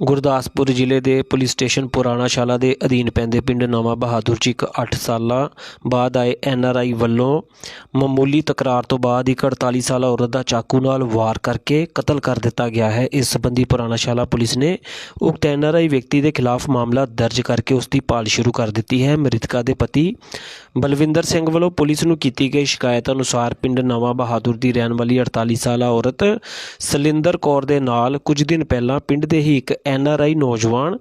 ਗੁਰਦਾਸਪੁਰ ਜ਼ਿਲ੍ਹੇ ਦੇ police station ਪੁਰਾਣਾ ਸ਼ਾਲਾ ਦੇ ਅਧੀਨ ਪੈਂਦੇ ਪਿੰਡ ਨਵਾਂ ਬਹਾਦੁਰ 'ਚ ਇੱਕ 8 ਸਾਲਾਂ ਬਾਅਦ ਆਏ ਐਨਆਰਆਈ ਵੱਲੋਂ ਮਾਮੂਲੀ ਤਕਰਾਰ ਤੋਂ ਬਾਅਦ ਇੱਕ 48 ਸਾਲਾ ਔਰਤ ਦਾ ਚਾਕੂ ਨਾਲ ਵਾਰ ਕਰਕੇ ਕਤਲ ਕਰ ਦਿੱਤਾ ਗਿਆ ਹੈ। ਇਸ ਸੰਬੰਧੀ ਪੁਰਾਣਾ ਸ਼ਾਲਾ ਪੁਲਿਸ ਨੇ ਉਕਤ ਐਨਆਰਆਈ ਵਿਅਕਤੀ ਦੇ ਖਿਲਾਫ ਮਾਮਲਾ ਦਰਜ ਕਰਕੇ ਉਸ ਦੀ ਭਾਲ ਸ਼ੁਰੂ ਕਰ ਦਿੱਤੀ ਹੈ। ਮ੍ਰਿਤਕਾ ਦੇ ਪਤੀ ਬਲਵਿੰਦਰ ਸਿੰਘ ਵੱਲੋਂ ਪੁਲਿਸ ਨੂੰ ਕੀਤੀ ਗਈ ਸ਼ਿਕਾਇਤ ਅਨੁਸਾਰ ਪਿੰਡ ਨਵਾਂ ਬਹਾਦਰ ਦੀ ਰਹਿਣ ਵਾਲੀ 48 ਸਾਲਾ ਔਰਤ ਸਲਿੰਦਰ ਕੌਰ ਦੇ ਨਾਲ ਕੁਝ ਦਿਨ ਪਹਿਲਾਂ ਪਿੰਡ ਦੇ ਹੀ ਇੱਕ ਐੱਨ ਆਰ ਆਈ ਨੌਜਵਾਨ,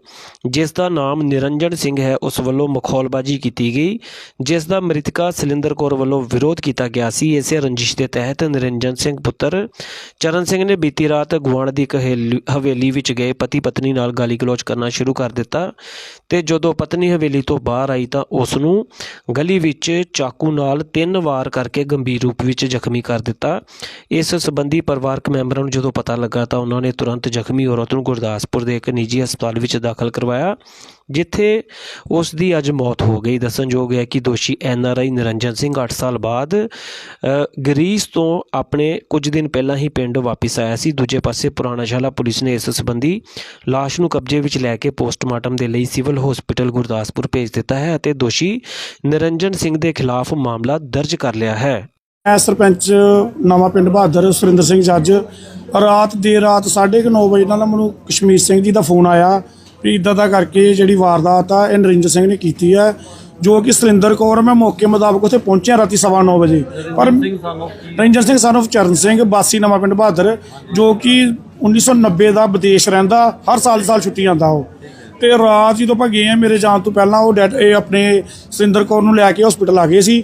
ਜਿਸ ਦਾ ਨਾਮ ਨਿਰੰਜਨ ਸਿੰਘ ਹੈ, ਉਸ ਵੱਲੋਂ ਮਖੌਲਬਾਜ਼ੀ ਕੀਤੀ ਗਈ, ਜਿਸ ਦਾ ਮ੍ਰਿਤਕਾ ਸਲਿੰਦਰ ਕੌਰ ਵੱਲੋਂ ਵਿਰੋਧ ਕੀਤਾ ਗਿਆ ਸੀ। ਇਸੇ ਰੰਜਿਸ਼ ਦੇ ਤਹਿਤ ਨਿਰੰਜਨ ਸਿੰਘ ਪੁੱਤਰ ਚਰਨ ਸਿੰਘ ਨੇ ਬੀਤੀ ਰਾਤ ਗੁਆਂਢ ਦੀ ਇੱਕ ਹਵੇਲੀ- ਹਵੇਲੀ ਵਿੱਚ ਗਏ ਪਤੀ ਪਤਨੀ ਨਾਲ ਗਾਲੀ ਗਲੋਚ ਕਰਨਾ ਸ਼ੁਰੂ ਕਰ ਦਿੱਤਾ ਤੇ ਜਦੋਂ ਪਤਨੀ ਹਵੇਲੀ ਤੋਂ ਬਾਹਰ ਆਈ ਤਾਂ ਉਸ ਨੂੰ ਗਲੀ ਵਿੱਚ ਚਾਕੂ ਨਾਲ ਤਿੰਨ ਵਾਰ ਕਰਕੇ ਗੰਭੀਰ ਰੂਪ ਵਿੱਚ ਜ਼ਖਮੀ ਕਰ ਦਿੱਤਾ। ਇਸ ਸੰਬੰਧੀ ਪਰਿਵਾਰਕ ਮੈਂਬਰਾਂ ਨੂੰ ਜਦੋਂ ਪਤਾ ਲੱਗਾ ਤਾਂ ਉਹਨਾਂ ਨੇ ਤੁਰੰਤ ਜ਼ਖਮੀ ਔਰਤ ਨੂੰ ਗੁਰਦਾਸਪੁਰ ਦੇ ਇੱਕ ਨਿੱਜੀ ਹਸਪਤਾਲ ਵਿੱਚ ਦਾਖਲ ਕਰਵਾਇਆ, ਜਿੱਥੇ ਉਸ ਦੀ ਅੱਜ ਮੌਤ ਹੋ ਗਈ। ਦੱਸਣਯੋਗ ਹੈ ਕਿ ਦੋਸ਼ੀ N R I Niranjan Singh 8 ਸਾਲ ਬਾਅਦ ਗਰੀਸ ਤੋਂ ਆਪਣੇ ਕੁਝ ਦਿਨ ਪਹਿਲਾਂ ਹੀ ਪਿੰਡ ਵਾਪਸ ਆਇਆ ਸੀ। ਦੂਜੇ ਪਾਸੇ ਪੁਰਾਣਾਸ਼ਾਲਾ ਪੁਲਿਸ ਨੇ ਇਸ ਸੰਬੰਧੀ ਲਾਸ਼ ਨੂੰ ਕਬਜ਼ੇ ਵਿੱਚ ਲੈ ਕੇ ਪੋਸਟਮਾਰਟਮ ਦੇ ਲਈ ਸਿਵਲ ਹਸਪੀਟਲ ਗੁਰਦਾਸਪੁਰ ਭੇਜ ਦਿੱਤਾ ਹੈ ਅਤੇ ਦੋਸ਼ੀ ਨਿਰੰਜਨ ਸਿੰਘ ਦੇ ਖਿਲਾਫ ਮਾਮਲਾ ਦਰਜ ਕਰ ਲਿਆ ਹੈ। ਮੈਂ ਸਰਪੰਚ ਨਵਾਂ ਪਿੰਡ ਬਹਾਦਰ ਸੁਰਿੰਦਰ ਸਿੰਘ ਜੱਜ ਰਾਤ ਦੇਰ ਰਾਤ 9:30 ਵਜੇ ਨਾਲ ਮੈਨੂੰ ਕਸ਼ਮੀਰ ਸਿੰਘ ਜੀ ਦਾ ਫੋਨ ਆਇਆ ਵੀ ਇਦਾਂ ਦਾ ਕਰਕੇ ਜਿਹੜੀ ਵਾਰਦਾਤ ਆ ਇਹ ਨਰਿੰਦਰ ਸਿੰਘ ਨੇ ਕੀਤੀ ਹੈ ਜੋ ਕਿ ਸੁਰਿੰਦਰ ਕੌਰ ਮੈਂ ਮੌਕੇ ਮੁਤਾਬਕ ਉੱਥੇ ਪਹੁੰਚਿਆ ਰਾਤੀ 9:30 ਵਜੇ। ਪਰ ਰੰਜਨ ਸਿੰਘ of ਚਰਨ ਸਿੰਘ ਬਾਸੀ ਨਵਾਂ ਪਿੰਡ ਬਹਾਦਰ ਜੋ ਕਿ 1990 ਦਾ ਵਿਦੇਸ਼ ਰਹਿੰਦਾ ਹਰ ਸਾਲ ਦੀ ਸਾਲ ਛੁੱਟੀ ਆਉਂਦਾ ਉਹ। ਤੇ ਰਾਤ ਜਦੋਂ ਆਪਾਂ ਗਏ ਆ ਮੇਰੇ ਜਾਣ ਤੋਂ ਪਹਿਲਾਂ ਉਹ ਡੈਡ ਇਹ ਆਪਣੇ ਸੁਰਿੰਦਰ ਕੌਰ ਨੂੰ ਲੈ ਕੇ ਹਸਪੀਟਲ ਆ ਗਏ ਸੀ।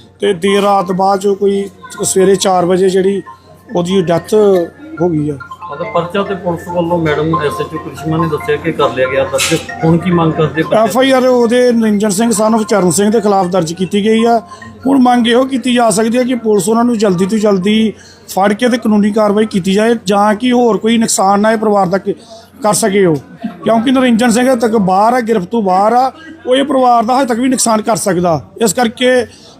ਤੇ ਦੇਰ ਰਾਤ ਬਾਅਦ ਚ ਕੋਈ ਸਵੇਰੇ 4 ਵਜੇ ਜਿਹੜੀ ਉਹਦੀ ਡੈਥ ਹੋ ਗਈ ਆ। ਮਤਲਬ ਪਰਚਾ ਤੇ ਪੁਲਿਸ ਵੱਲੋਂ ਮੈਡਮ ਐਸਐਚਓ ਕ੍ਰਿਸ਼ਮਾ ਨੇ ਦੱਸਿਆ ਕਿ ਕਰ ਲਿਆ ਗਿਆ ਦਰਜ ਹੁਣ ਕੀ ਮੰਗ ਕਰਦੇ ਐਫ ਆਈ ਆਰ ਉਹਦੇ ਨਿਰੰਜਨ ਸਿੰਘ of ਚਰਨ ਸਿੰਘ ਦੇ ਖਿਲਾਫ ਦਰਜ ਕੀਤੀ ਗਈ ਆ। ਹੁਣ ਮੰਗ ਇਹੋ ਕੀਤੀ ਜਾ ਸਕਦੀ ਹੈ ਕਿ ਪੁਲਿਸ ਉਹਨਾਂ ਨੂੰ ਜਲਦੀ ਤੋਂ ਜਲਦੀ ਫੜ ਕੇ ਤੇ ਕਾਨੂੰਨੀ ਕਾਰਵਾਈ ਕੀਤੀ ਜਾਏ ਜਾਂ ਕਿ ਹੋਰ ਕੋਈ ਨੁਕਸਾਨ ਨਾ ਇਹ ਪਰਿਵਾਰ ਦਾ ਕਰ ਸਕੇ ਉਹ। ਕਿਉਂਕਿ ਨਿਰੰਜਨ ਸਿੰਘ ਤੱਕ ਬਾਹਰ ਆ ਗ੍ਰਿਫਤ ਤੋਂ ਬਾਹਰ ਆ। ਉਹ ਇਹ ਪਰਿਵਾਰ ਦਾ ਹਜੇ ਤੱਕ ਵੀ ਨੁਕਸਾਨ ਕਰ ਸਕਦਾ। ਇਸ ਕਰਕੇ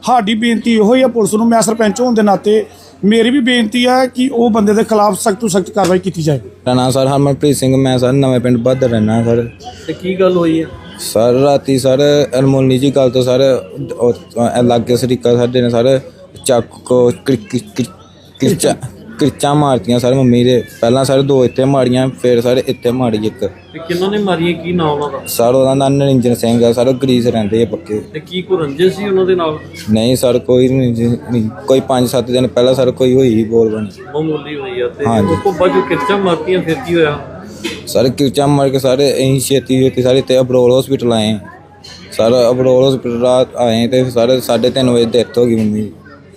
ਸਾਡੀ ਬੇਨਤੀ ਇਹੋ ਹੀ ਆ ਪੁਲਿਸ ਨੂੰ ਮੈਂ ਸਰਪੰਚ ਹੋਣ ਦੇ ਨਾਤੇ ਮੇਰੀ ਵੀ ਬੇਨਤੀ ਹੈ ਕਿ ਉਹ ਬੰਦੇ ਦੇ ਖਿਲਾਫ ਸਖਤ ਤੋਂ ਸਖਤ ਕਾਰਵਾਈ ਕੀਤੀ ਜਾਏ ਮੇਰਾ ਨਾਮ ਸਰ ਹਰਮਨਪ੍ਰੀਤ ਸਿੰਘ ਮੈਂ ਸਰ ਨਵੇਂ ਪਿੰਡ ਬਹਾਦਰ ਰਹਿਣਾ ਸਰ। ਤੇ ਕੀ ਗੱਲ ਹੋਈ ਹੈ ਸਰ ਰਾਤੀ ਸਰ ਅਨਮੋਲਨੀ ਜੀ ਗੱਲ ਤੋਂ ਸਰ ਲਾਗੇ ਸਰੀਕਾ ਸਾਡੇ ਨੇ ਸਰ ਚਾਕੂ ਕਿਰਚਾ ਕਿਰਚਾ ਮਾਰਤੀਆਂ ਸਰ ਮੰਮੀ ਦੇ। ਪਹਿਲਾਂ ਸਰ ਦੋ ਇੱਥੇ ਮਾਰੀਆਂ ਫਿਰ ਸਰ ਇੱਥੇ ਮਾਰੀ ਇੱਕ। ਤੇ ਕਿੰਨਾਂ ਨੇ ਮਾਰੀਆਂ? ਕੀ ਨਾਂ ਉਹਨਾਂ ਦਾ? ਸਰ ਉਹਦਾ ਨਾਮ ਨਰਿੰਜਨ ਸਿੰਘ ਆ। ਸਰ ਉਹ ਗਰੀਸ ਰਹਿੰਦੇ ਆ ਪੱਕੇ। ਤੇ ਕੀ ਕੋ ਰੰਜਿਸ਼ ਸੀ ਉਹਨਾਂ ਦੇ ਨਾਲ? ਨਹੀਂ ਸਰ ਕੋਈ ਨਹੀਂ ਜੀ, ਨਹੀਂ। ਕੋਈ 5-7 ਦਿਨ ਪਹਿਲਾਂ ਸਰ ਕੋਈ ਹੋਈ ਬੋਲ ਬਣੀ। ਮਾਮੂਲੀ ਹੋਈ ਆ ਤੇ ਹਾਂਜੀ। ਉਸ ਤੋਂ ਬਾਅਦ ਜੋ ਕਿਰਚਾ ਮਾਰਤੀਆਂ ਫਿਰ ਕੀ ਹੋਇਆ? ਸਰ ਕਿਰਚਾ ਮਾਰ ਕੇ ਸਾਰੇ ਅਸੀਂ ਛੇਤੀ ਛੇਤੀ ਸਾਰੇ ਤੇ ਅਬਰੋਲ ਹਸਪੀਟਲ ਆਏ। ਸਰ ਅਬਰੋਲ ਹਸਪੀਟਲ ਰਾਤ ਆਏ ਤੇ ਸਾਰੇ 3:30 ਵਜੇ ਡੈਥ ਹੋ ਗਈ ਮੰਮੀ ਦੀ।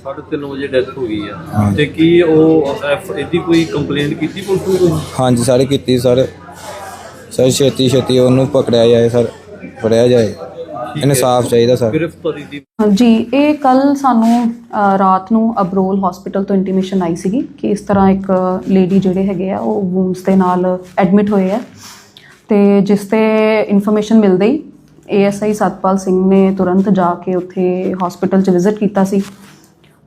3:30 ਵਜੇ ਡੈਥ ਹੋ ਗਈ ਆ। ਹਾਂਜੀ। ਤੇ ਕੀ ਉਹ ਐਫ ਇਹਦੀ ਕੋਈ ਕੰਪਲੇਂਟ ਕੀਤੀ ਪੁਲਿਸ ਨੂੰ ਕੋਈ? ਹਾਂਜੀ ਸਾਰੇ ਕੀਤੀ ਸਰ। ਸਰ ਛੇਤੀ ਛੇਤੀ ਉਹਨੂੰ ਪਕੜਿਆ ਜਾਏ ਸਰ। ਫੜਿਆ ਜਾਏ। ਇਨਸਾਫ ਚਾਹੀਦਾ ਸਰ। ਗ੍ਰਿਫਤਾਰੀ ਦੀ ਜੀ ਇਹ ਕੱਲ ਸਾਨੂੰ ਅ, ਰਾਤ ਨੂੰ ਅਬਰੋਲ ਹਸਪੀਟਲ ਤੋਂ ਇੰਟੀਮੇਸ਼ਨ ਆਈ ਸੀਗੀ ਕਿ ਇਸ ਤਰ੍ਹਾਂ ਇੱਕ ਲੇਡੀ ਜਿਹੜੇ ਹੈਗੇ ਆ ਉਹ ਵੂਨਸ ਦੇ ਨਾਲ ਐਡਮਿਟ ਹੋਏ ਆ। ਤੇ ਜਿਸ ਤੇ ਇਨਫੋਰਮੇਸ਼ਨ ਮਿਲਦੇ ਹੀ ਏਐਸਆਈ ਸਤਪਾਲ ਸਿੰਘ ਨੇ ਤੁਰੰਤ ਜਾ ਕੇ ਉੱਥੇ ਹਸਪੀਟਲ 'ਚ ਵਿਜ਼ਿਟ ਕੀਤਾ ਸੀ।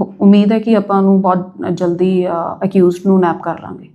ਉਮੀਦ ਹੈ ਕਿ ਆਪਾਂ ਨੂੰ ਬਹੁਤ ਜਲਦੀ ਅਕਿਊਜ਼ਡ ਨੂੰ ਨੈਪ ਕਰ ਲਾਂਗੇ।